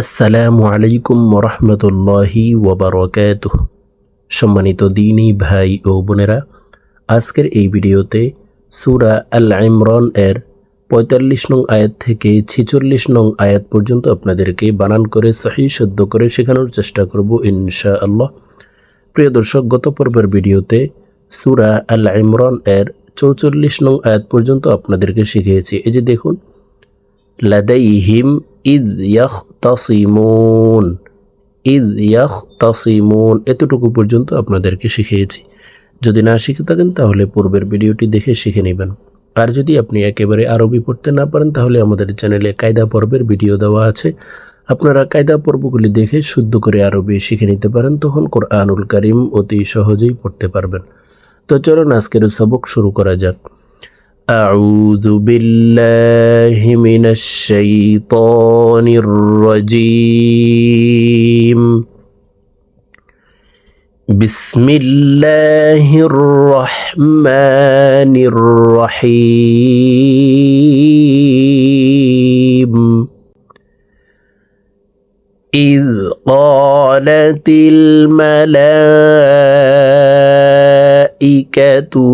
আসসালামু আলাইকুম রহমতুল্লাহি ওবরকাত সম্মানিত দিনী ভাই ও বোনেরা, আজকের এই ভিডিওতে সুরা আল ইমরান এর পঁয়তাল্লিশ নং আয়াত থেকে ছেচল্লিশ নং আয়াত পর্যন্ত আপনাদেরকে বানান করে সহি শুদ্ধ করে শেখানোর চেষ্টা করব ইনশা আল্লাহ প্রিয় দর্শক, গত পর্বের ভিডিওতে সুরা আল ইমরান এর চৌচল্লিশ নং আয়াত পর্যন্ত আপনাদেরকে শিখিয়েছি। এই যে দেখুন, লাদাইহিম ইদ ইয়াখ তাসিমুন ইদ ইয়াখ তাসিমুন এতটুকু পর্যন্ত আপনাদেরকে শিখিয়েছি। যদি না শিখে থাকেন, তাহলে পূর্বের ভিডিওটি দেখে শিখে নেবেন। আর যদি আপনি একেবারে আরবি পড়তে না পারেন, তাহলে আমাদের চ্যানেলে কায়দা পর্বের ভিডিও দেওয়া আছে। আপনারা কায়দা পর্বগুলি দেখে শুদ্ধ করে আরবি শিখে নিতে পারেন, তখন কোরআনুল করিম অতি সহজেই পড়তে পারবেন। তো চলুন আজকের সবক শুরু করা যাক। أعوذ بالله من الشيطان الرجيم. بسم الله الرحمن الرحيم. إذ قالت الملائكة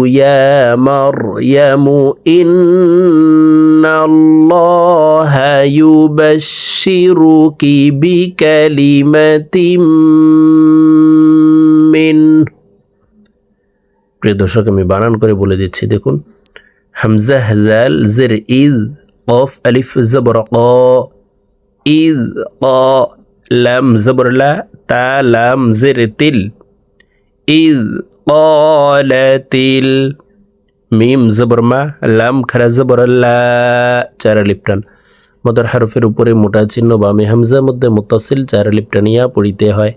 يا مريم إن الله يبشرك بكلمة منه প্রিয় দর্শক আমি বানান করে বলে দিচ্ছি দেখুন হামজা হাজাল জের ইদ কফ আলিফ জবর ক ইদ ক লাম জবর লা তা লাম জের তিল ইদ কলাতিল মিম জবর মা লাম খারা জবর চারা লিপটান মদর হারফের উপরে মোটা চিহ্ন বা মেহামজার মধ্যে মুতাসিল চারা লিপটানিয়া পড়িতে হয়।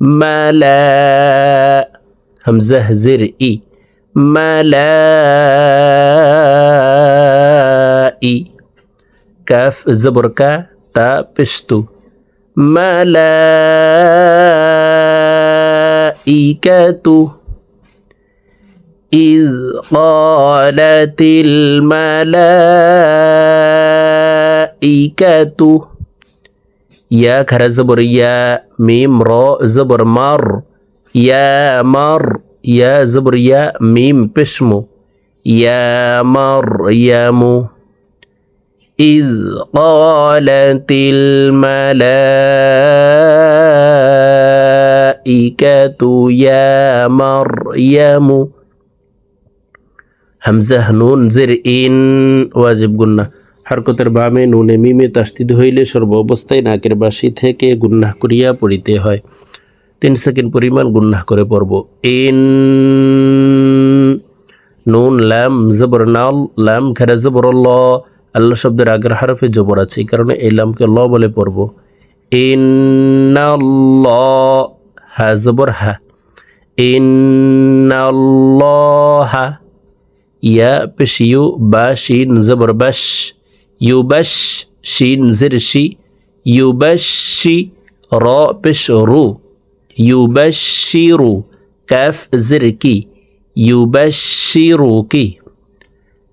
মালা হামজা হাজির ই. মালা ই. কাফ জবর কা, তা পেশতু। মালা ইকাতু إذ قالت الملائكة يا خرا زبر يا ميم را زبر مر يا مر يا زبر يا ميم بشمو يا مريم إذ قالت الملائكة يا مريم হামজা নুন জের ইন, ওয়াজিব গুন্না। হরকতের বামে নুনে মিমে তাস্তিদ হইলে সর্ব অবস্থায় নাকের বাসি থেকে গুন্নাহ করিয়া পড়িতে হয়। তিন সেকেন্ড পরিমাণ গুন্নাহ করে পড়ব। ইন, নুন, লাম, জবর নাল, লাম খেরা জবর ল। আল্লাহ শব্দের আগের হারফে জবর আছে, এই কারণে এই লামকে ল বলে পড়ব। ইন হা, জবর হা। ইন হা। ইয়া পেশ ইউ বা শিন জবর বাস ইউ বাস শিন জির শি ইউ বাসি র পেশ রু ইউ বাসিরু কাফ জির কি ইউ বাসিরু কি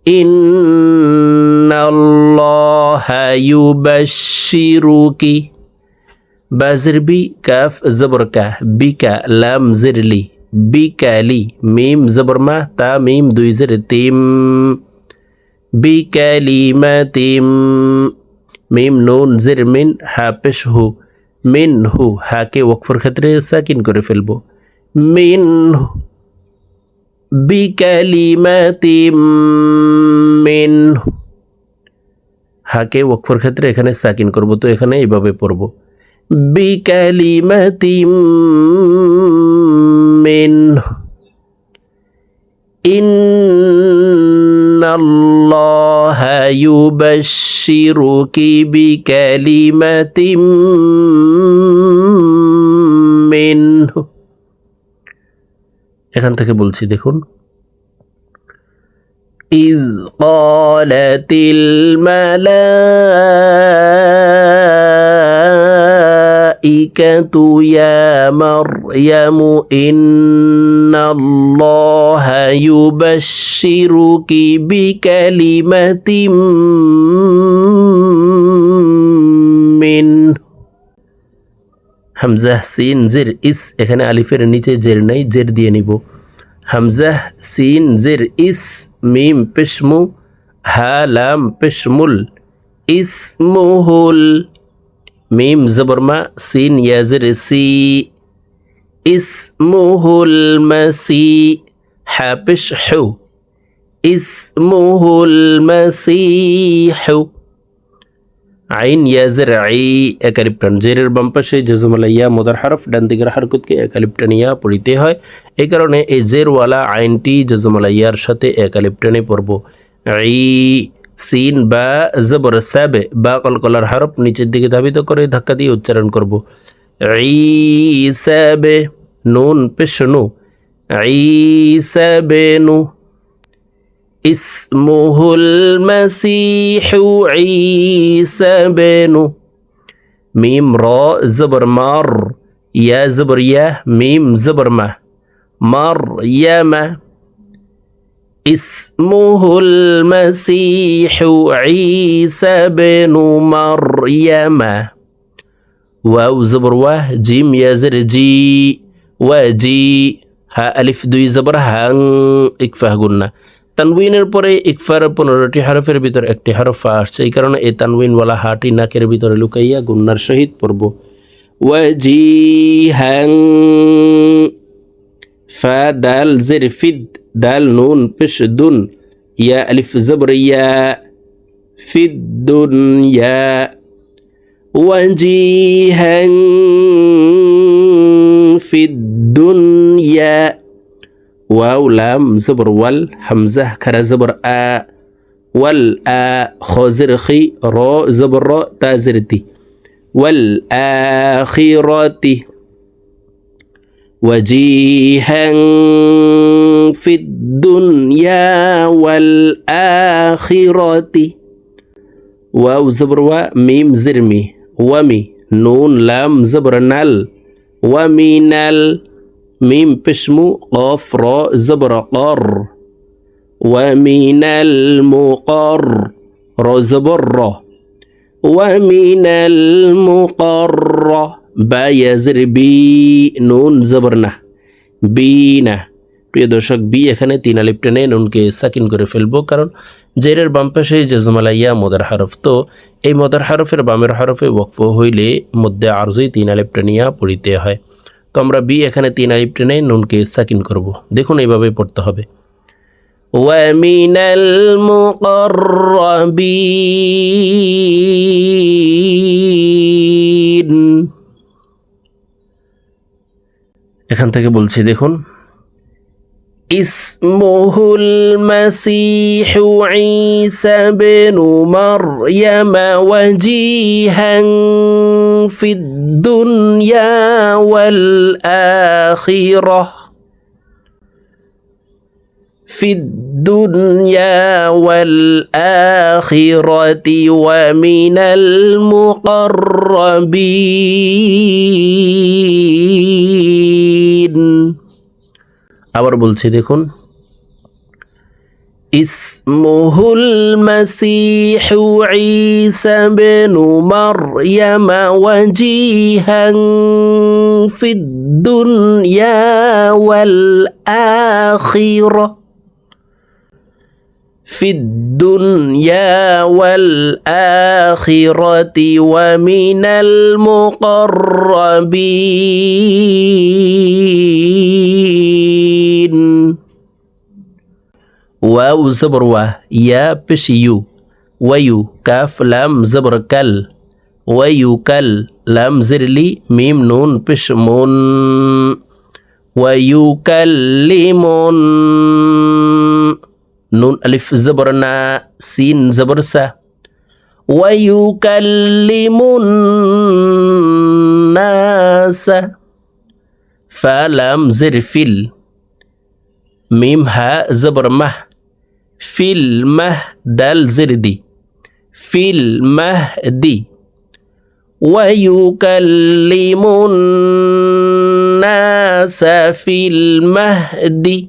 إن الله يبشرك بازر بي كاف زبركة بك لام زرلي বিকালি মিম জবর মা তা মিম দুই জের তিম বিকালি মা তিম মিম নুন জের মিন হা পেশ হু মিন হু হাকে ওকফর ক্ষেত্রে সাকিন করে ফেলব মিন হু বিকালিমাতি মিন হাকে ওকফর ক্ষেত্রে এখানে সাকিন করব তো এখানে এইভাবে পড়ব বিকালিমাতি منه إن الله يبشرك بكلمة منه এখান থেকে বলছি দেখুন إذ قالت الملائكة يا مريم إن الله يبشرك بكلمة منه হামজাহ সিন জের ইস এখানে আলিফের নিচে জের নেই জের দিয়ে নিব হামজাহ সিন জের ইস মিম পেশমু হা লাম পেশমুল ইসমুহুল মিম জবরমা সিন ইয়াজের সি। ইসমুহুল মাসি হা পেশ হু। ইসমুহুল মাসিহু আইন ইয়াজের আই, একালিপ্টান জেরের বাম পাশে জজমালাইয়া মোদার হারফ, ডান দিকের হারকতকে একালিপ্টানিয়া পড়িতে হয়। এই কারণে এই জেরওয়ালা আইনটি জজমালাইয়ার সাথে একালিপ্টানে পড়ব। আই সিন বা জবর স্যাবে বা কলকলার হারপ নিচের দিকে ধাবিত করে ধাক্কা দিয়ে উচ্চারণ করব। ই স্যাবে নুন পেশনু। ই স্যাবে নু। ইসমুহুল মাসিহু ঈসা বেনু মিম র জবর মার। ইয়া জবর ইয়া, মিম জবর মা। মার ইয়া মা। اسمه المسيح عيسى بن مريم واو زبر واه جيم يا زر جي وجي ها ألف دوي زبر هان اكفه قلنا তানউইনের পরে ইকফার পনেরোটি হরফের ভিতর একটি হরফ আসছে এই কারণে এই তানউইনওয়ালা হাটি নাকের ভিতরে লুকাইয়া গুন্নার সহিত পড়ব ওয়াজি হ্যাং ফা দাল জের ফিদ دال نون بش دن يا ألف زبر يا في الدنيا. وجيها في الدنيا. واو لام زبر وال همزة كرا زبر آ. وال آ خوزر خي رو زبر را تازرتي والآخرة وجيها في الدنيا والآخرة. واو زبر و ميم زرمي ومي نون لام زبر نل ومنال ميم بشمو قاف راء زبر قر ومن المقر را زبر ومن المقر বা ইয়াজের বি নুন জবরনা বি না প্রিয় দর্শক বি এখানে তিন আলিপ টেনে নুনকে সাকিন করে ফেলবো কারণ জেরের বাম পাশে জজমালাইয়া মদার হারফ তো এই মদার হারফের বামের হারফে ওয়াকফ হইলে মধ্যে আরজই তিন আলিপ টেনিয়া পড়িতে হয় তো আমরা বি এখানে তিন আলিপ টেনে নুনকে সাকিন করব দেখুন এইভাবে পড়তে হবে ومن المقربين এখান থেকে বলছি দেখুন اسمه المسيح عيسى بن مريم وجيها في الدنيا والآخرة في الدنيا والآخرة ومن المقربين আবার বলছি দেখুন اسمه المسيح عيسى بن مريم وجيها في الدنيا والآخرة في الدنيا والآخرة ومن المقربين. واو زبر و يا بش يو ويو كاف لام زبر كل. ويو كل. لام زرلي ميم نون بش من ويكلمون نون ألف زبرنا سين زبرسا. ويكلم الناس فلام زرفل ميم ها زبر مه. في المهدل زردي في المهدي ويكلم الناس في المهد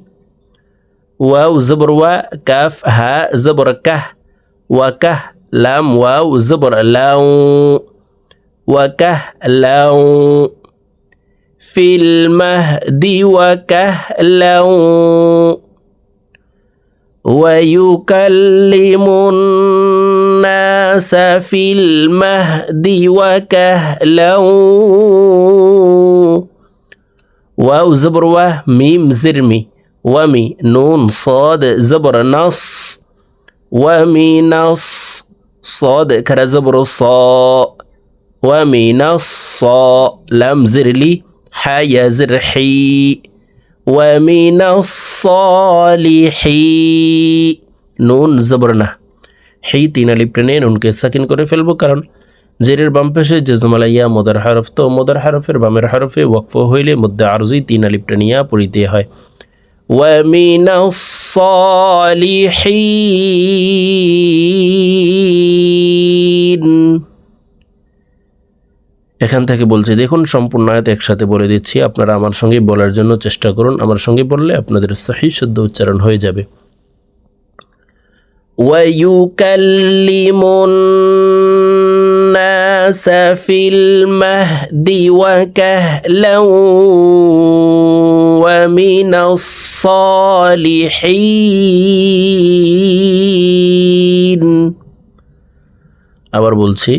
واو زبر و كاف ها زبر كه وكه لام واو زبر لاو وكه لاو في المهد وكهلا ويكلم الناس في المهد وكهلا واو زبر ميم زرمي. ومي نون صاد زبر نص ومي نص صاد كرا زبر صا ومن الصا لم زرلي حيا زرحي ومن الصالحين নুন জবর না হি তিন আলিপ টেনে নুনকে সাকিন করে ফেলবো কারণ জেরের বাম পাশে যে জমালাইয়া মোদার হারফ তো মোদার হারফের বামের হারফে ওয়াকফ হইলে মধ্যে আরজি তিন আলিপ টেনিয়া পড়িতে হয় ومن الصالحين এখান থেকে বলছি দেখুন সম্পূর্ণ আয়াত একসাথে বলে দিচ্ছি আপনারা আমার সঙ্গে বলার জন্য চেষ্টা করুন আমার সঙ্গে বললে আপনাদের সহি শুদ্ধ উচ্চারণ হয়ে যাবে ويكلم الناس في المهد وكهلا ومن الصالحين আবার বলছি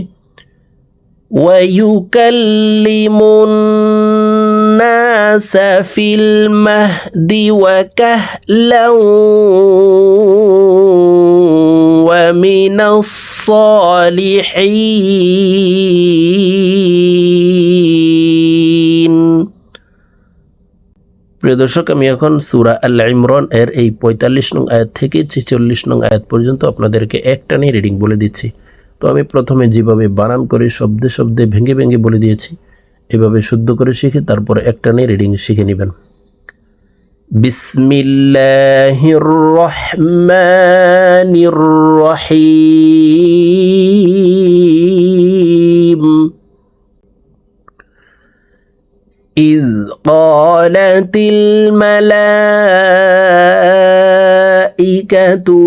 ويكلم الناس في المهد وكهلا ومن الصالحين প্রিয় দর্শক, আমি এখন সুরা আল ইমরান এর এই পঁয়তাল্লিশ নং আয়াত থেকে ছেচল্লিশ নং আয়াত পর্যন্ত আপনাদেরকে একটা নিয়ে রিডিং বলে দিচ্ছি। তো আমি প্রথমে যেভাবে বানান করে শব্দে শব্দে ভেঙে ভেঙে বলে দিয়েছি, এভাবে শুদ্ধ করে শিখে তারপর একটা নিয়ে রিডিং শিখে নেবেন। বিসমিল্লাহির রহমানির রহিম। إذ قالت الملائكة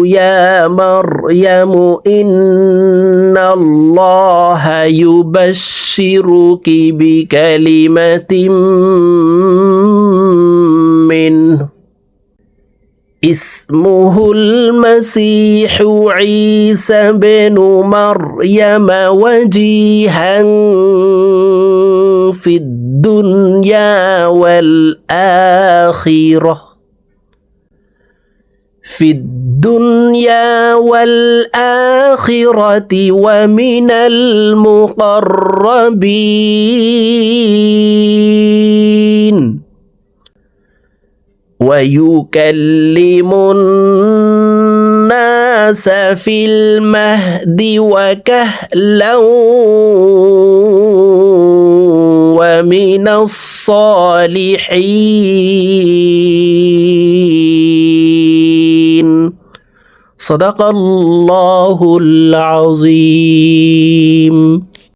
يا مريم إن الله يبشرك بكلمة منه. اسمه المسيح عيسى بن مريم وجيها في الدنيا والآخرة. في الدنيا والآخرة ومن المقربين. ويكلم الناس في المهد وكهلا. ومن الصالحين. صدق الله العظيم.